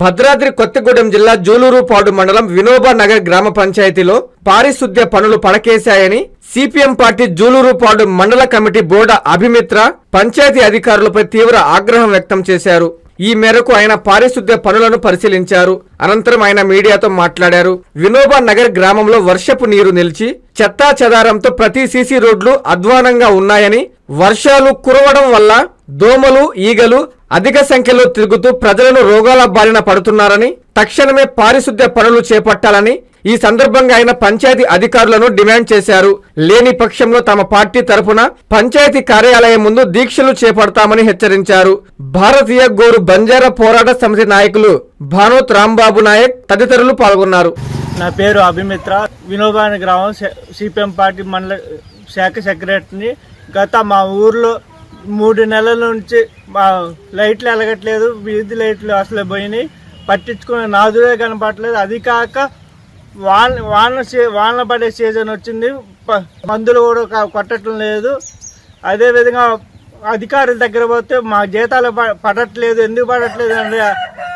భద్రాద్రి కొత్తగూడెం జిల్లా జూలూరుపాడు మండలం వినోబా నగర్ గ్రామ పంచాయతీలో పారిశుద్ధ్య పనులు పడకేశాయని సిపిఎం పార్టీ జూలూరుపాడు మండల కమిటీ బోర్డ అభిమిత్ర పంచాయతీ అధికారులపై తీవ్ర ఆగ్రహం వ్యక్తం చేశారు. ఈ మేరకు ఆయన పారిశుద్ధ్య పనులను పరిశీలించారు. అనంతరం ఆయన మీడియాతో మాట్లాడారు. వినోబా నగర్ గ్రామంలో వర్షపు నీరు నిలిచి చెత్తా చెదారంతో ప్రతి సీసీ రోడ్లు అధ్వానంగా ఉన్నాయని వర్షాలు కురవడం వల్ల దోమలు ఈగలు అధిక సంఖ్యలో తిరుగుతూ ప్రజలను రోగాల బారిన పడుతున్నారని తక్షణమే పారిశుద్ధ్య పనులు చేపట్టాలని ఈ సందర్భంగా ఆయన పంచాయతీ అధికారులను డిమాండ్ చేశారు. లేని పక్షంలో తమ పార్టీ తరపున పంచాయతీ కార్యాలయం ముందు దీక్షలు చేపడతామని హెచ్చరించారు. భారతీయ గోరు బంజారా పోరాట సమితి నాయకులు భానోత్ రాంబాబు నాయక్ తదితరులు పాల్గొన్నారు. నా పేరు అభిమిత్ర. వినోబాని గ్రామం సిపిఎం పార్టీ మండల శాఖ సెక్రటరీని గత మా ఊర్లో మూడు నెలల నుంచి మా లైట్లు వెలగట్లేదు వీధి లైట్లు అసలు పోయినాయి. పట్టించుకునే నాదురే కనపడలేదు అది కాక వాన వాన సీ- వాన పడే సీజన్ వచ్చింది. ప- మందులు కూడా కొట్టడం లేదు. అదేవిధంగా అధికారుల దగ్గర పోతే మా జీతాలు పడట్లేదు. ఎందుకు పడట్లేదు అని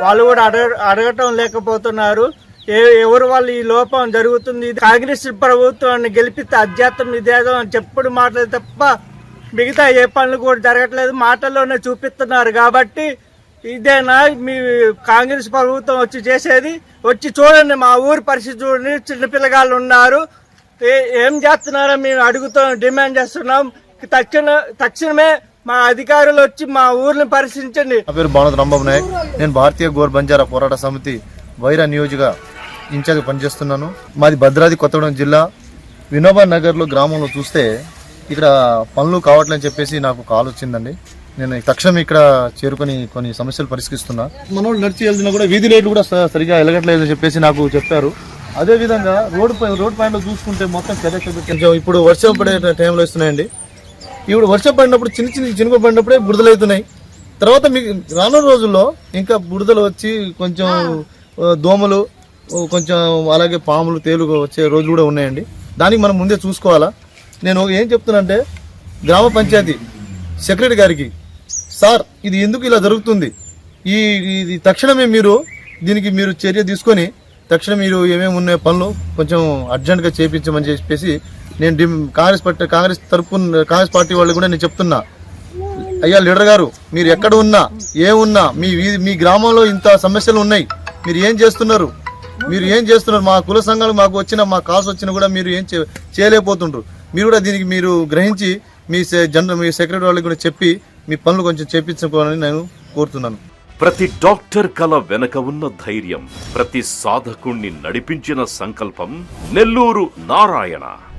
వాళ్ళు కూడా అడగ అడగటం లేకపోతున్నారు. ఏ ఎవరు వాళ్ళు ఈ లోపం జరుగుతుంది? ఇది కాంగ్రెస్ ప్రభుత్వాన్ని గెలిపిస్తే అధ్యాత్మం ఇదేదో అని చెప్పుడు మాటలు తప్ప మిగతా ఏ పనులు కూడా జరగట్లేదు. మాటల్లోనే చూపిస్తున్నారు కాబట్టి ఇదేనా మీ కాంగ్రెస్ ప్రభుత్వం వచ్చి చేసేది? వచ్చి చూడండి మా ఊరి పరిస్థితి చూడండి. చిన్నపిల్లగాళ్ళు ఉన్నారు. ఏ- ఏం చేస్తున్నారో మేము అడుగుతాం డిమాండ్ చేస్తున్నాం. తక్షణ తక్షణమే మా అధికారులు వచ్చి మా ఊరిని పరిశీలించండి. నా పేరు భానుద్ రాంబాబు నాయక్ నేను భారతీయ గోర్ బంజారా పోరాట సమితి వైరా నియోజక ఇన్ఛార్జ్ పనిచేస్తున్నాను. మాది భద్రాద్రి కొత్తగూడెం జిల్లా. వినోబా నగర్లో గ్రామంలో చూస్తే ఇక్కడ పనులు కావట్లని చెప్పేసి నాకు కాల్ వచ్చిందండి. నేను తక్షణం ఇక్కడ చేరుకొని కొన్ని సమస్యలు పరిష్కరిస్తున్నా. మనోళ్ళు నడిచి వెళ్తున్నా కూడా వీధి లైట్లు కూడా సరిగా వెలగట్లేదు అని చెప్పేసి నాకు చెప్పారు. అదే విధంగా రోడ్డు పై రోడ్ పైన చూసుకుంటే మొత్తం కొంచెం ఇప్పుడు వర్షం పడే టైంలో ఇస్తున్నాయండి ఇప్పుడు వర్షం పడినప్పుడు చిన్న చిన్న చినుకు పడినప్పుడే బురదలు అవుతున్నాయి. తర్వాత మీకు రానున్న రోజుల్లో ఇంకా బురదలు వచ్చి కొంచెం దోమలు కొంచెం అలాగే పాములు తేలు వచ్చే రోజులు కూడా ఉన్నాయండి. దానికి మనం ముందే చూసుకోవాలా? నేను ఏం చెప్తున్నానంటే గ్రామ పంచాయతీ సెక్రటరీ గారికి సార్ ఇది ఎందుకు ఇలా జరుగుతుంది? ఈ ఇది తక్షణమే మీరు దీనికి మీరు చర్య తీసుకొని తక్షణం మీరు ఏమేమి ఉన్నాయో పనులు కొంచెం అర్జెంటుగా చేయించమని చెప్పేసి నేను కాంగ్రెస్ పార్టీ కాంగ్రెస్ తరపున కాంగ్రెస్ పార్టీ వాళ్ళు కూడా నేను చెప్తున్నా. అయ్యా లీడర్ గారు మీరు ఎక్కడ ఉన్నా ఏ ఉన్నా మీ మీ గ్రామంలో ఇంత సమస్యలు ఉన్నాయి మీరు ఏం చేస్తున్నారు? మీరు ఏం చేస్తున్నారు? మా కుల సంఘాలు మాకు వచ్చిన మా కాసు వచ్చినా కూడా మీరు ఏం చేయలేకపోతుండ్రు. మీరు కూడా దీనికి మీరు గ్రహించి మీ సె- జనరల్ మీ సెక్రటరీ వాళ్ళకి కూడా చెప్పి మీ పనులు కొంచెం చేపించుకోవాలని నేను కోరుతున్నాను. ప్రతి డాక్టర్ కల వెనక ఉన్న ధైర్యం ప్రతి సాధకుణ్ణి నడిపించిన సంకల్పం నెల్లూరు నారాయణ.